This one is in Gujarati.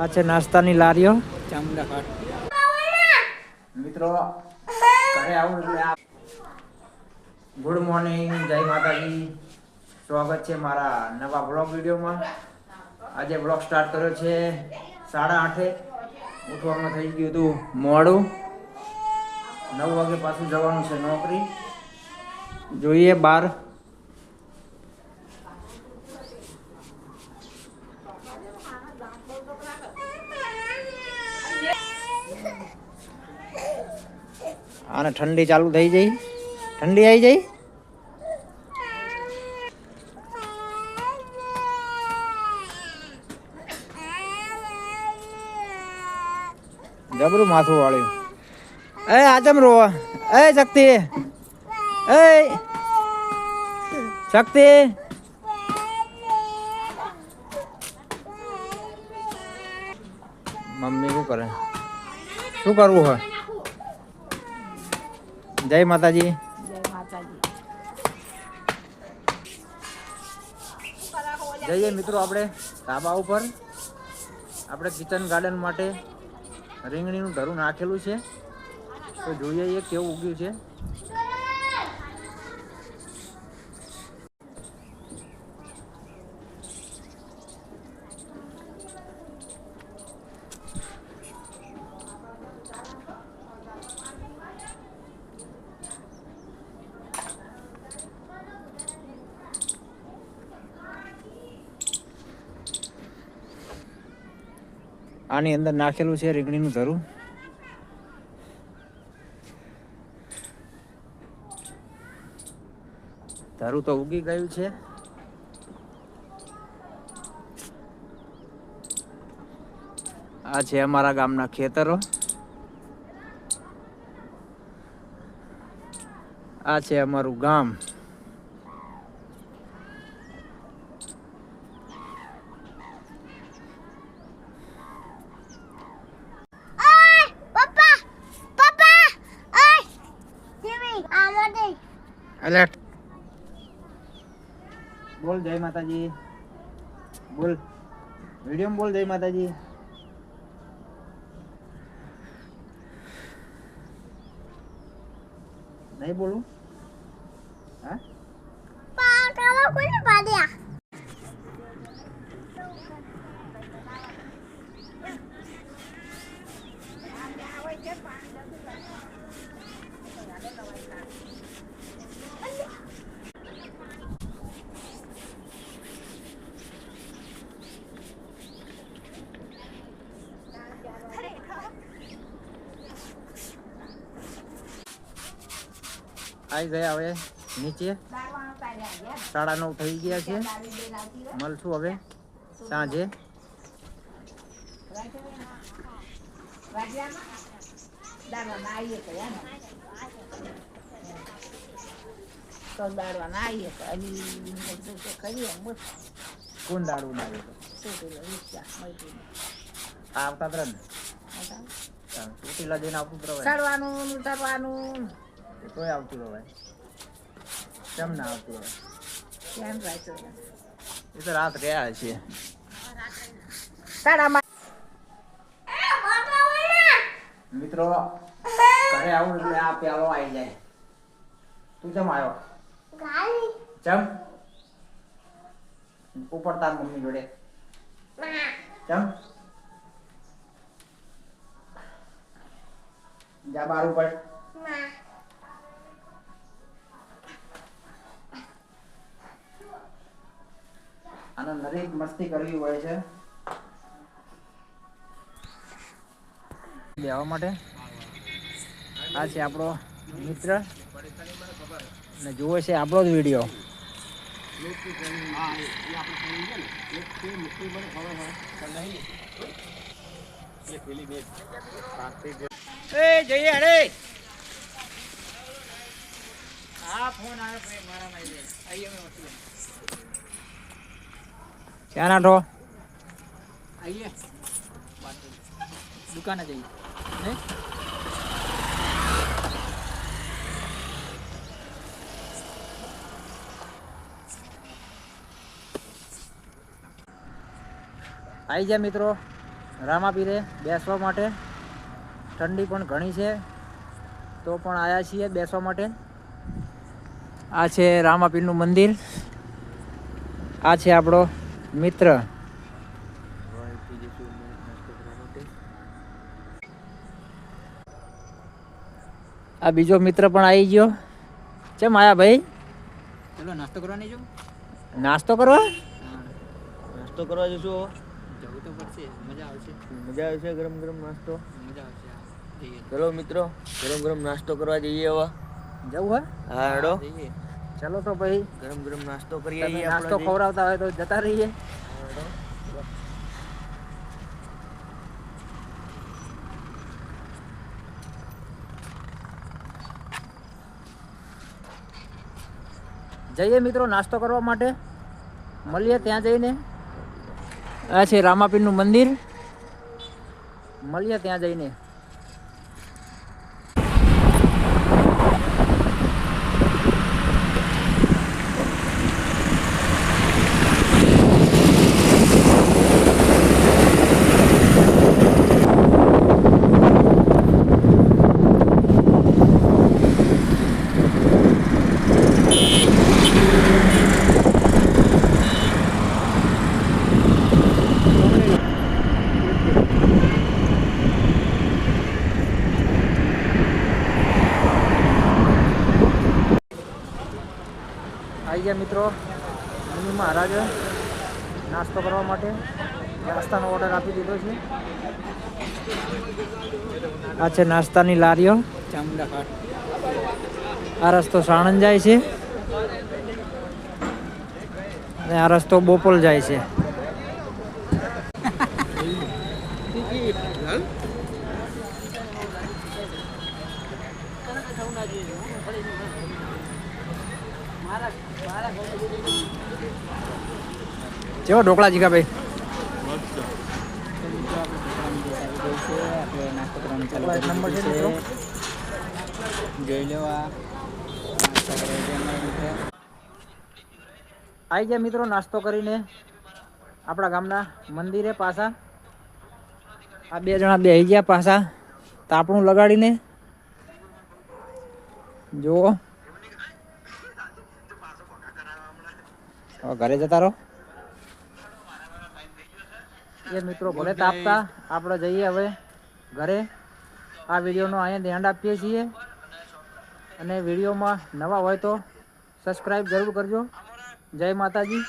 આ છે નાસ્તાની લારીઓ ચામુંડા ઘાટ મિત્રો ઘરે આવું એટલે આ ગુડ મોર્નિંગ જય માતાજી. સ્વાગત છે મારા નવા બ્લોગ વિડીયોમાં. આજે બ્લોગ સ્ટાર્ટ કર્યો છે સાડા આઠે. ઉઠવામાં થઈ ગયું હતું મોડું. નવ વાગે પાછું જવાનું છે નોકરી. જોઈએ બાર. આને ઠંડી ચાલુ થઈ જઈ. ઠંડી આવી જઈ? જબરું માથું વાળ્યું. એ આજમ રો એ, શક્તિ. એ. શક્તિ. મમ્મી શું કરે? શું કરવું હોય? જય માતાજી. જઈએ મિત્રો આપણે ધાબા ઉપર. આપણે કિચન ગાર્ડન માટે રીંગણીનું ધરું નાખેલું છે. તો જોઈએ એ કેવું ઉગ્યું છે. આની અંદર નાખેલું છે રીંગણીનું ધરું. ધરું તો ઉગી ગયું છે. આ છે અમારા ગામના ખેતરો. આ છે અમારું ગામ. એલર્ટ બોલ જય માતાજી. બોલ. વીડિયો બોલ જય માતાજી. નહીં બોલું? હા? પાટલો આવી ગયા હવે નીચે. સાડા નવ થઈ ગયા છે. મળશું હવે સાંજે. કોણ દાડવું ના. આવતા. ત્રણ ચોટીલા જઈને આવતું જ રવાય ઉતરવાનું. તોય આવતું રહે. કેમ ના આવતું રહે? કેમ રાખ્યો એ તો રાત રહ્યા છે તારામાં મિત્રો ઘરે આવું એટલે આ પ્યાલો આવી જાય. તું જમ આવ્યો જમ ઉપર તાર મમ્મી જોડે. જમ જા બાર ઉપર. આને નરી મસ્તી કરવી હોય છે. લેવા માટે. આ છે આપણો મિત્ર. ને જુઓ છે આપણો જ વીડિયો. એ જઈએ અરે! આ ફોન આવે ભાઈ મારા માં આઈએ મેં વસ્તુ ક્યાં આવીએ દુકાને જઈએ. નહીં આવી જાય મિત્રો. રામાપીરે બેસવા માટે. ઠંડી પણ ઘણી છે. તો પણ આવ્યા છીએ બેસવા માટે. આ છે રામાપીરનું મંદિર. આ છે આપણો મિત્ર. આ બીજો મિત્ર પણ આવી ગયો. ચેમ આયા ભાઈ? ચલો નાસ્તો કરવાની જો નાસ્તો કરવા? નાસ્તો કરવા જશું જવું તો પડશે મજા આવશે. મજા આવશે ગરમ ગરમ નાસ્તો? મજા આવશે ચલો મિત્રો ગરમ ગરમ નાસ્તો કરવા જઈએ હવે. જવું હા હે ચલો તો ભાઈ. ગરમ ગરમ નાસ્તો કરીએ નાસ્તો ખવડાવતા હોય તો જતા રહીએ. જઈએ મિત્રો નાસ્તો કરવા માટે. મળીએ ત્યાં જઈને. આ છે રામાપીરનું મંદિર. મળીએ ત્યાં જઈને. આવી ગયા મિત્રો. મુનિ મહારાજ નાસ્તો કરવા માટે નાસ્તાનો ઓર્ડર આપી દીધો છે. આ છે નાસ્તાની લારીઓ. ચામુંડા આ રસ્તો સાણંદ જાય છે. અને આ રસ્તો બોપલ જાય છે. કેવો ઢોકળા જીગા ભાઈ જોઈ લેવા. આવી ગયા મિત્રો નાસ્તો કરીને આપણા ગામના મંદિરે પાછા. આ બે જણા બે ગયા પાછા. તાપણું લગાડીને. જુઓ. હવે ઘરે જતા રહો. એ મિત્રો ભલે તાપતા, આપણે જઈએ હવે ઘરે. આ વિડીયોનો અહીંયા ધ્યાન આપીએ છીએ. અને વિડીયોમાં નવા હોય તો સબસ્ક્રાઈબ જરૂર કરજો. જય માતાજી.